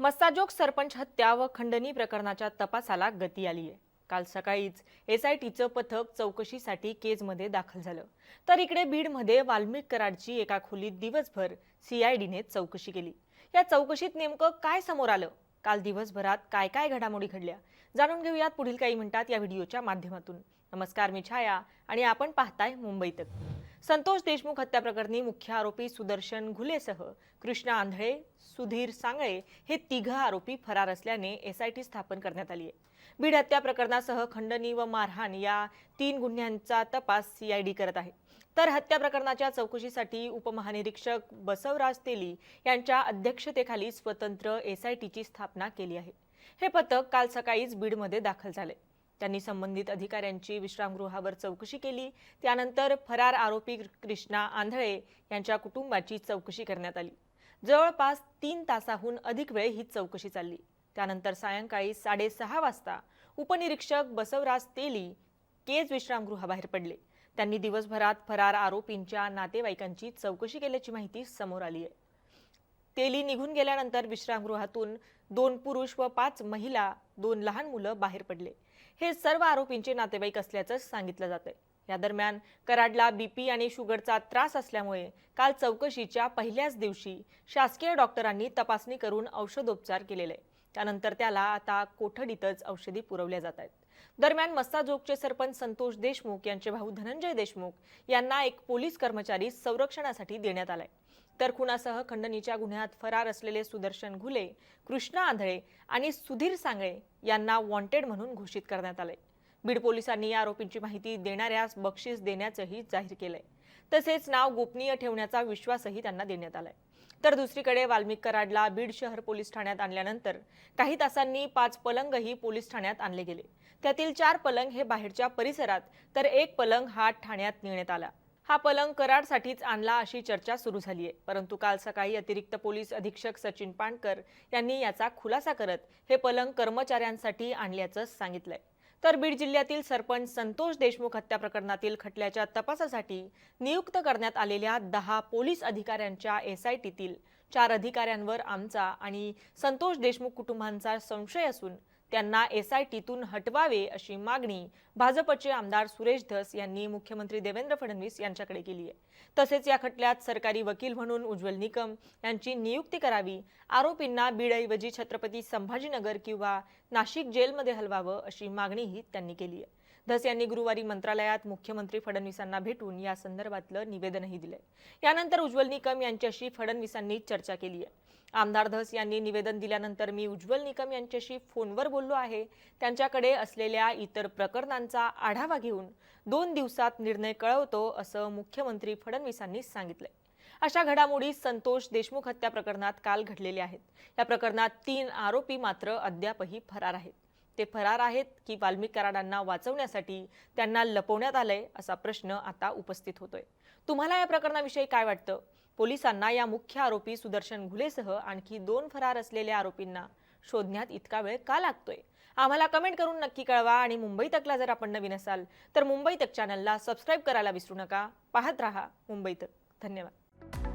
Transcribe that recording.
मस्ताजोग सरपंच हत्या व खंडणी प्रकरणाच्या तपासाला गती आली आहे काल सकाळीच एसआयटीचं पथक चौकशीसाठी केजमध्ये दाखल झालं. तर इकडे बीडमध्ये वाल्मिक कराडची एका खोलीत दिवसभर सीआयडीने चौकशी केली. या चौकशीत नेमकं काय समोर आलं? काल दिवसभरात काय काय घडामोडी घडल्या? जाणून घेऊयात पुढील काही मिनिटात या व्हिडिओच्या माध्यमातून. नमस्कार मी छाया आणि आपण पाहताय मुंबईतक संतोष देशमुख हत्या प्रकरणी मुख्य आरोपी सुदर्शन घुलेसह कृष्णा आंधळे सुधीर सांगळे हे तिघ आरोपी फरार असल्याने एसआयटी स्थापन करण्यात आली आहे बीड हत्या प्रकरणासह खंडणी व मारहाण या तीन गुन्ह्यांचा तपास सीआयडी करत आहे. तर हत्या प्रकरणाच्या चौकशीसाठी उपमहानिरीक्षक बसवराज तेली यांच्या अध्यक्षतेखाली स्वतंत्र एसआयटीची स्थापना केली आहे. हे पथक काल सकाळीच बीडमध्ये दाखल झाले त्यांनी संबंधित अधिकाऱ्यांची विश्रामगृहावर चौकशी केली. त्यानंतर फरार आरोपी कृष्णा आंधळे यांच्या कुटुंबाची चौकशी करण्यात आली. जवळपास तीन तासाहून अधिक वेळ ही चौकशी चालली. त्यानंतर सायंकाळी साडेसहा वाजता उपनिरीक्षक बसवराज तेली केज विश्रामगृहाबाहेर पडले. त्यांनी दिवसभरात फरार आरोपींच्या नातेवाईकांची चौकशी केल्याची माहिती समोर आली आहे. तेली निघून गेल्यानंतर विश्रामगृहातून दोन पुरुष व पाच महिला दोन लहान मुलं बाहेर पडले. हे सर्व आरोपींचे नातेवाईक असल्याचं सांगितलं जातं या दरम्यान कराडला बीपी आणि शुगरचा त्रास असल्यामुळे काल चौकशीच्या पहिल्याच दिवशी शासकीय डॉक्टरांनी तपासणी करून औषधोपचार केलेले. आहे. त्यानंतर त्याला आता कोठडीतच औषधी पुरवल्या जात आहेत. दरम्यान मस्ताजोगचे सरपंच संतोष देशमुख यांचे भाऊ धनंजय देशमुख यांना एक पोलीस कर्मचारी संरक्षणासाठी देण्यात आलाय. तर खुनासह खंडणीच्या गुन्ह्यात फरार असलेले सुदर्शन घुले कृष्णा आंधळे आणि सुधीर सांगळे यांना वॉन्टेड म्हणून घोषित करण्यात आले. बीड पोलिसांनी या आरोपींची माहिती देणाऱ्यास बक्षीस देण्याचंही जाहीर केलंय. तसेच नाव गोपनीय ठेवण्याचा विश्वासही त्यांना देण्यात आलाय. तर दुसरीकडे वाल्मिक कराडला बीड शहर पोलीस ठाण्यात आणल्यानंतर काही तासांनी पाच पलंगही पोलीस ठाण्यात आणले गेले. त्यातील चार पलंग हे बाहेरच्या परिसरात तर एक पलंग हा ठाण्यात नेण्यात आला. हा पलंग कराडसाठीच आणला अशी चर्चा सुरू झाली आहे परंतु काल सकाळी अतिरिक्त पोलीस अधीक्षक सचिन पाणकर यांनी याचा खुलासा करत हे पलंग कर्मचाऱ्यांसाठी आणल्याचं सांगितलंय. तर बीड जिल्ह्यातील सरपंच संतोष देशमुख हत्या प्रकरणातील खटल्याच्या तपासासाठी नियुक्त करण्यात आलेल्या दहा पोलीस अधिकाऱ्यांच्या एसआयटीतील चार अधिकाऱ्यांवर आमचा आणि संतोष देशमुख कुटुंबांचा संशय असून त्यांना एसआयटीतून हटवावे अशी मागणी भाजपचे आमदार सुरेश धस यांनी मुख्यमंत्री देवेंद्र फडणवीस यांच्याकडे केली आहे. तसेच या खटल्यात सरकारी वकील म्हणून उज्ज्वल निकम यांची नियुक्ती करावी आरोपींना बीडऐवजी छत्रपती संभाजीनगर किंवा नाशिक जेलमध्ये हलवावं अशी मागणीही त्यांनी केली आहे. धस यांनी गुरुवारी मंत्रालयात मुख्यमंत्री फडणवीसांना भेटून या संदर्भातलं निवेदनही दिलंय. यानंतर उज्ज्वल निकम यांच्याशी फडणवीसांनी चर्चा केली आहे. आमदार धस यांनी निवेदन दिल्यानंतर मी उज्ज्वल निकम यांच्याशी फोनवर बोललो आहे. त्यांच्याकडे असलेल्या इतर प्रकरणांचा आढावा घेऊन दोन दिवसात निर्णय कळवतो असं मुख्यमंत्री फडणवीसांनी सांगितलंय. अशा घडामोडी संतोष देशमुख हत्या प्रकरणात काल घडलेल्या आहेत. या प्रकरणात तीन आरोपी मात्र अद्यापही फरार आहेत. ते फरार आहेत की वाल्मिक कराडांना वाचवण्यासाठी त्यांना लपवण्यात आलंय असा प्रश्न आता उपस्थित होतोय. तुम्हाला या प्रकरणाविषयी काय वाटतं? पोलिसांना या मुख्य आरोपी सुदर्शन घुलेसह आणखी दोन फरार असलेल्या आरोपींना शोधण्यात इतका वेळ का लागतोय? आम्हाला कमेंट करून नक्की कळवा आणि मुंबई तकला जर आपण नवीन असाल तर मुंबई तक चॅनलला सबस्क्राईब करायला विसरू नका. पाहत रहा मुंबई तक. धन्यवाद.